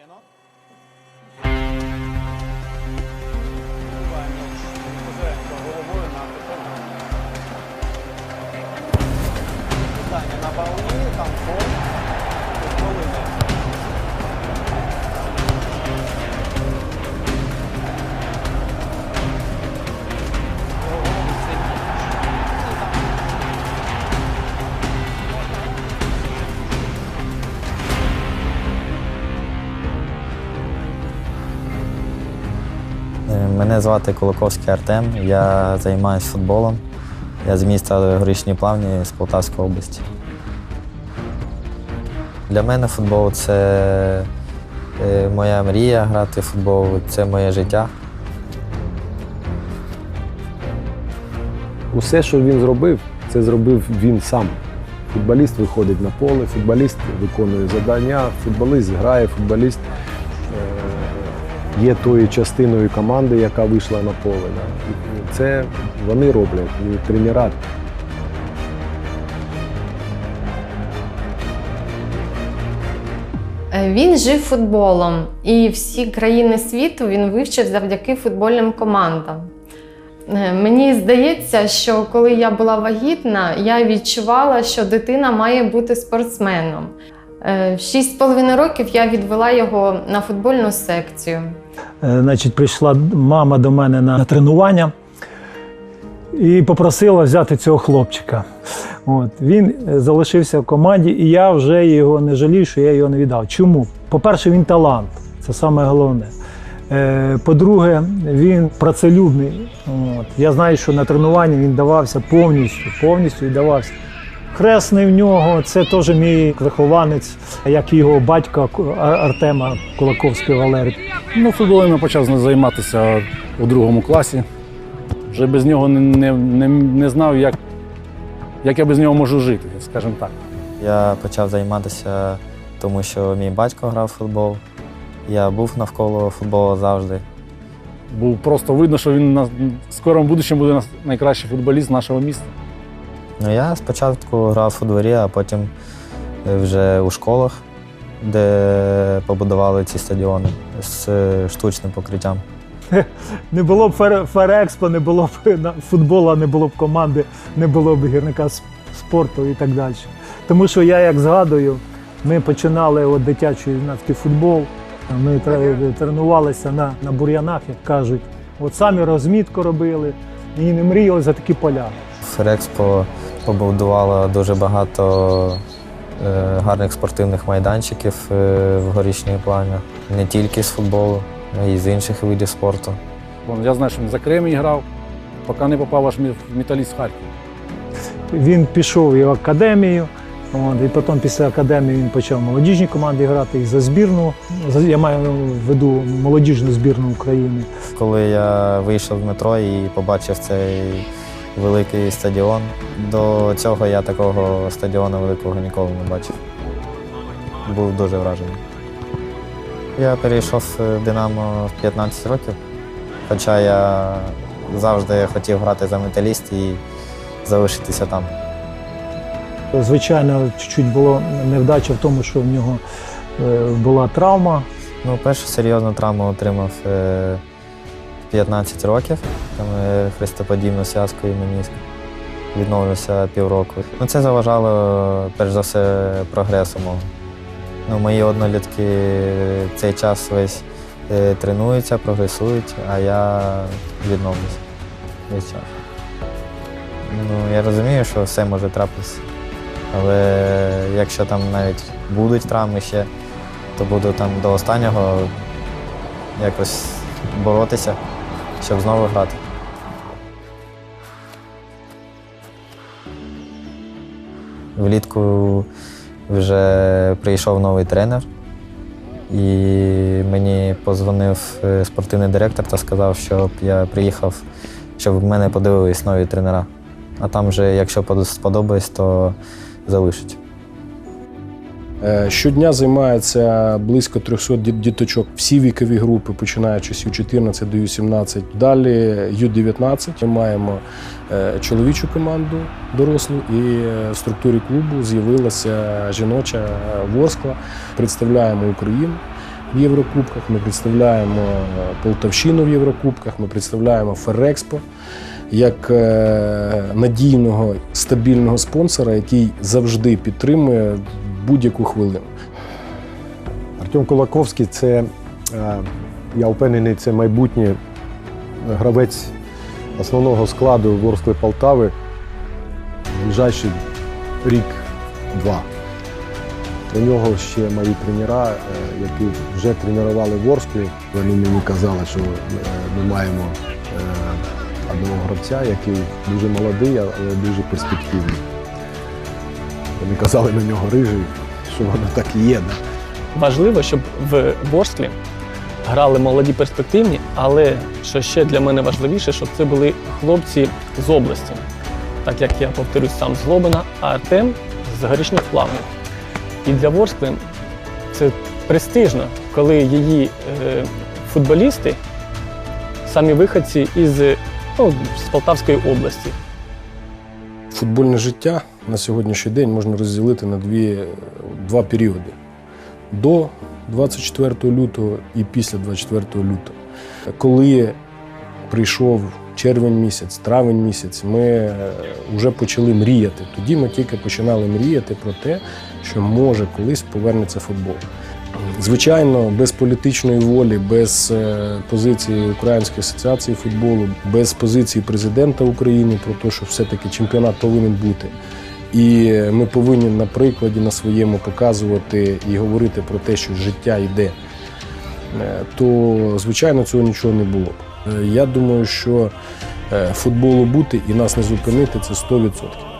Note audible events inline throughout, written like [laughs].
Vienna. Мене звати Кулаковський Артем, я займаюся футболом. Я з міста Горішні Плавні з Полтавської області. Для мене футбол це е, моя мрія грати в футбол, це моє життя. Усе, що він зробив, це зробив він сам. Футболіст виходить на поле, футболіст виконує завдання, футболіст грає, футболіст є тою частиною команди, яка вийшла на поле. Це вони роблять, і тренера. Е, Він жив футболом, і всі країни світу він вивчив завдяки футбольним командам. Е, Мені здається, що коли я була вагітна, я відчувала, що дитина має бути спортсменом. Е, В 6,5 років я відвела його на футбольну секцію. Е, Значить, прийшла мама до мене на тренування і попросила взяти цього хлопчика. От. Він е, залишився в команді, і я вже його не жалію, що я його не віддав. Чому? По-перше, він талант, це саме головне. Е, По-друге, він працелюбний. От. Я знаю, що на тренуванні він давався повністю, повністю віддавався. Хресний в нього це теж мій вихованець, як і його батька Артема Кулаковського Валерій. Ну, футболом я почав займатися у другому класі. Вже без нього не, не, не, не знав, як, як я без нього можу жити, скажімо так. Я почав займатися, тому що мій батько грав в футбол. Я був навколо футболу завжди. Був просто видно, що він на в скорому будущому буде найкращий футболіст нашого міста. Ну, я спочатку грав у дворі, а потім е, вже у школах, де побудували ці стадіони з е, штучним покриттям. [laughs] Не було б Ферекспо, не було б на- футболу, не було б команди, не було б гірника спорту і так далі. Тому що я як згадую, ми починали от дитячий юнацький футбол, ми тренувалися на, на бур'янах, як кажуть. От самі розмітку робили і не мріяли за такі поля. Ферекспо побудувало дуже багато е, гарних спортивних майданчиків е, в горішній плані. Не тільки з футболу, а й з інших видів спорту. Я знаю, що він за Кремінь грав, поки не попав аж в металіст Харків. Він пішов і в академію. І потім після академії він почав в молодіжній команді грати і за збірну. Я маю в виду молодіжну збірну України. Коли я вийшов в метро і побачив цей великий стадіон, до цього я такого стадіону великого ніколи не бачив. Був дуже вражений. Я перейшов в Динамо в 15 років, хоча я завжди хотів грати за металіст і залишитися там. Звичайно, чуть-чуть було невдача в тому, що в нього е, була травма. Ну, першу серйозну травму отримав е, 15 років, там е, хрестоподібну зв'язку і меніск. Відновлювався півроку. Ну, це заважало, перш за все, прогресу мого. Ну, мої однолітки цей час весь е, тренуються, прогресують, а я відновлюся весь час. Ну, я розумію, що все може трапитися. Але якщо там навіть будуть травми ще, то буду там до останнього якось боротися, щоб знову грати. Влітку вже прийшов новий тренер, і мені позвонив е, спортивний директор та сказав, щоб я приїхав, щоб в мене подивились нові тренера. А там вже, якщо подо- сподобається, то залишать. Е, Щодня займається близько 300 діточок. Всі вікові групи, починаючи з Ю-14 до Ю-17. Далі Ю-19. Ми маємо е, чоловічу команду дорослу, і е, в структурі клубу з'явилася жіноча Ворскла. Представляємо Україну. в Єврокубках, ми представляємо Полтавщину в Єврокубках, ми представляємо Ферекспо як надійного стабільного спонсора, який завжди підтримує будь-яку хвилину. Артем Кулаковський це, е, я впевнений, це майбутній гравець основного складу Ворскли Полтави ближайший рік-два. До нього ще мої тренера, е, які вже тренували Ворсклі. Вони мені казали, що е, ми маємо одного гравця, який дуже молодий, але дуже перспективний. Вони казали на нього рижий, що воно так і є. Да? Важливо, щоб в Ворсклі грали молоді перспективні, але що ще для мене важливіше, щоб це були хлопці з області. Так як я повторюсь сам з Глобина, а Артем з горішніх плавнів. І для Ворскли це престижно, коли її е, футболісти самі виходці із ну, з Полтавської області. Футбольне життя на сьогоднішній день можна розділити на дві, два періоди: до 24 лютого і після 24 лютого. Коли прийшов червень місяць, травень місяць, ми вже почали мріяти. Тоді ми тільки починали мріяти про те, що може колись повернеться футбол. Звичайно, без політичної волі, без е, позиції Української асоціації футболу, без позиції президента України про те, що все-таки чемпіонат повинен бути. І ми повинні на прикладі на своєму показувати і говорити про те, що життя йде, е, то звичайно цього нічого не було б. Е, Я думаю, що футболу бути і нас не зупинити це 100%.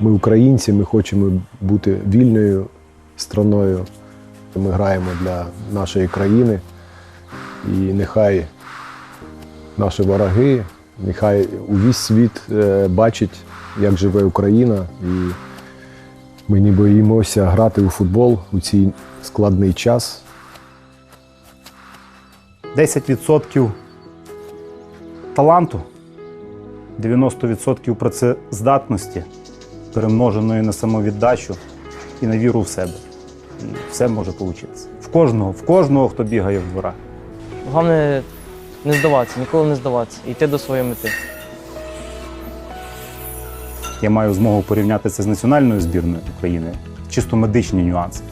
Ми українці, ми хочемо бути вільною страною. Ми граємо для нашої країни. І нехай наші вороги, нехай увесь світ е, бачить, як живе Україна. І ми не боїмося грати у футбол у цей складний час. 10% таланту, 90% працездатності, перемноженої на самовіддачу і на віру в себе. І все може вийти. В кожного, в кожного, хто бігає в дворах. Головне не здаватися, ніколи не здаватися, йти до своєї мети. Я маю змогу порівняти це з національною збірною України, чисто медичні нюанси.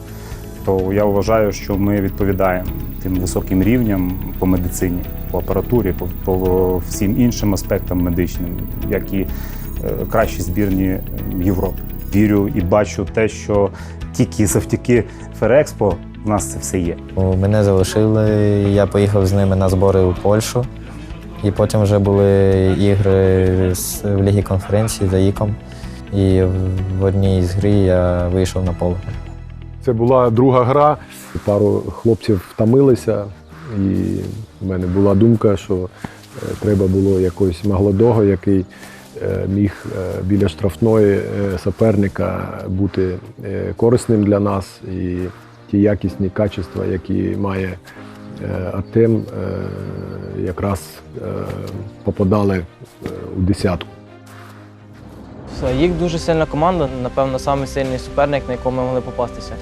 То я вважаю, що ми відповідаємо тим високим рівням по медицині, по апаратурі, по, по всім іншим аспектам медичним, як і кращі збірні Європи. Вірю і бачу те, що тільки завдяки Ферекспо в нас це все є. Мене залишили, я поїхав з ними на збори у Польщу. І потім вже були ігри з- в Лігі конференції за ІКом. І в одній з грі я вийшов на поле. Це була друга гра. Пару хлопців втомилися, і в мене була думка, що е, треба було якогось маглодого, який е, міг е, біля штрафної е, суперника бути е, корисним для нас. І ті якісні качества, які має е, Артем, е, якраз е, попадали е, у десятку. Їх дуже сильна команда, напевно, самий сильний суперник, на якого ми могли попастися.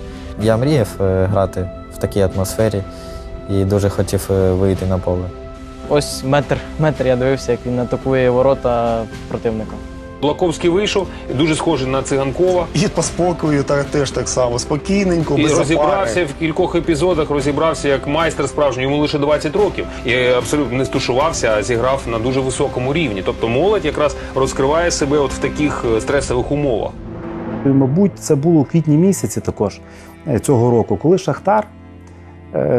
Я мріяв е, грати в такій атмосфері і дуже хотів е, вийти на поле. Ось метр, метр я дивився, як він атакує ворота противника. Блаковський вийшов, дуже схожий на циганкова. І по спокою та, теж так само, спокійненько, І розібрався запари. в кількох епізодах, розібрався як майстер справжній. Йому лише 20 років. І абсолютно не стушувався, а зіграв на дуже високому рівні. Тобто молодь якраз розкриває себе от в таких е, стресових умовах. Мабуть, це було у квітні місяці також е, цього року, коли Шахтар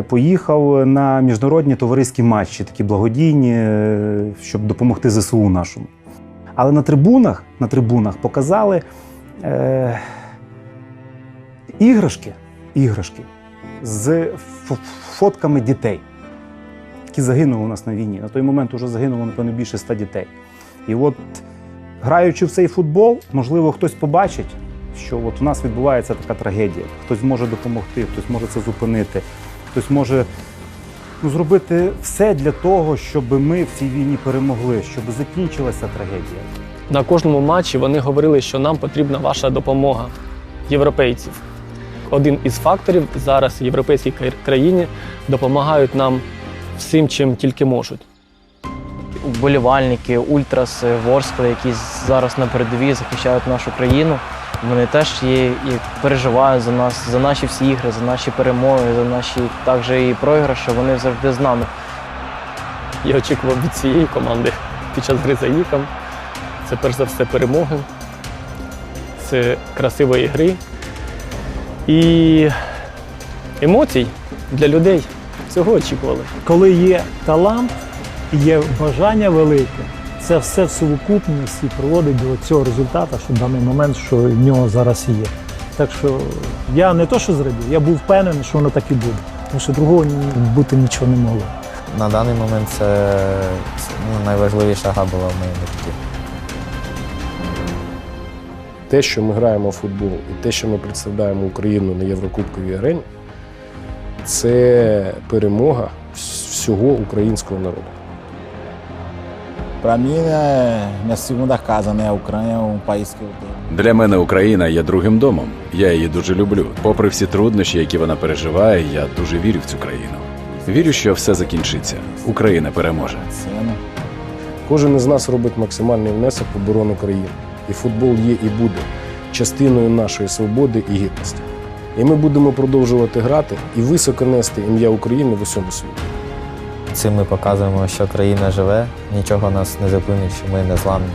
поїхав на міжнародні товариські матчі, такі благодійні, е, щоб допомогти ЗСУ нашому. Але на трибунах, на трибунах показали е, іграшки, іграшки з фотками дітей, які загинули у нас на війні. На той момент вже загинуло, напевно, більше ста дітей. І от граючи в цей футбол, можливо, хтось побачить, що от у нас відбувається така трагедія. Хтось може допомогти, хтось може це зупинити, хтось може ну, зробити все для того, щоб ми в цій війні перемогли, щоб закінчилася трагедія. На кожному матчі вони говорили, що нам потрібна ваша допомога європейців. Один із факторів зараз європейські кра- країни допомагають нам всім, чим тільки можуть. Вболівальники, ультраси, ворскли, які зараз на передовій захищають нашу країну. Вони теж є і переживають за нас, за наші всі ігри, за наші перемоги, за наші також і програші. Вони завжди з нами. Я очікував від цієї команди під час гри за їхом. Це перш за все перемоги, це красивої гри і емоцій для людей. Цього очікували. Коли є талант, є бажання велике, це все в сукупності приводить до цього результату, що в даний момент, що в нього зараз є. Так що я не то, що зрадів, я був впевнений, що воно так і буде. Тому що другого бути нічого не могло. На даний момент це ну, найважливіша гра була в моєму житті. Те, що ми граємо в футбол, і те, що ми представляємо Україну на Єврокубковій арені, це перемога всього українського народу. Para mim, é minha segunda casa, né? A Ucrânia é um país que eu tenho. Для мене Україна є другим домом. Я її дуже люблю. Попри всі труднощі, які вона переживає, я дуже вірю в цю країну. Вірю, що все закінчиться. Україна переможе. Кожен із нас робить максимальний внесок в оборону країни. І футбол є і буде частиною нашої свободи і гідності. І ми будемо продовжувати грати і високо нести ім'я України в усьому світі. Цим ми показуємо, що країна живе, нічого нас не зупинить, що ми не зламні.